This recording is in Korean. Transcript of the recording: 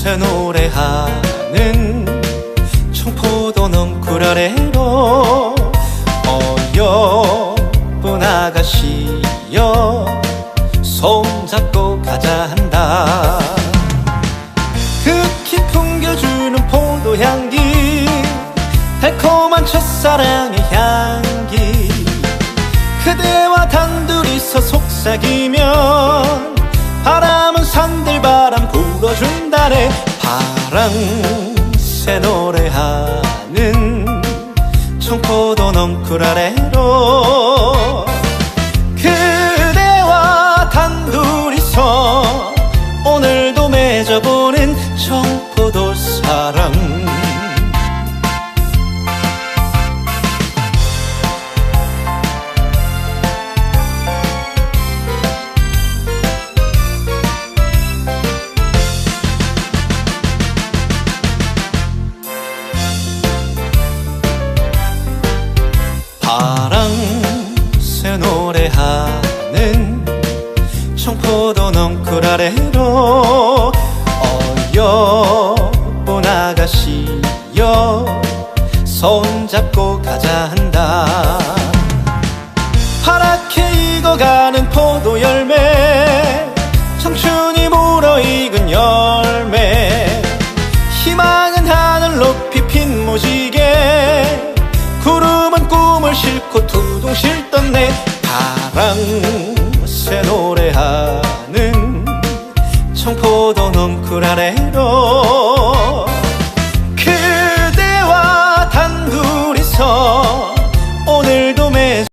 새 노래하는 청포도 넝쿨 아래로 어여쁜 아가씨여 손잡고 가자 한다. 극히 풍겨주는 포도 향기 달콤한 첫사랑의 향기. 그대와 단둘이서 속삭이면 바람은 산들 바람 불어준다네. 파랑새 노래하는 청포도 넝쿨 아래로 어여쁜 아가씨여 손잡고 가자 한다. 파랗게 익어가는 포도 열매 청춘이 물어 익은 열매 희망은 하늘 높이 핀 무지개 구름은 꿈을 싣고 두둥 실던 내 파랑 새 노래하는 청포도 넝쿨 아래로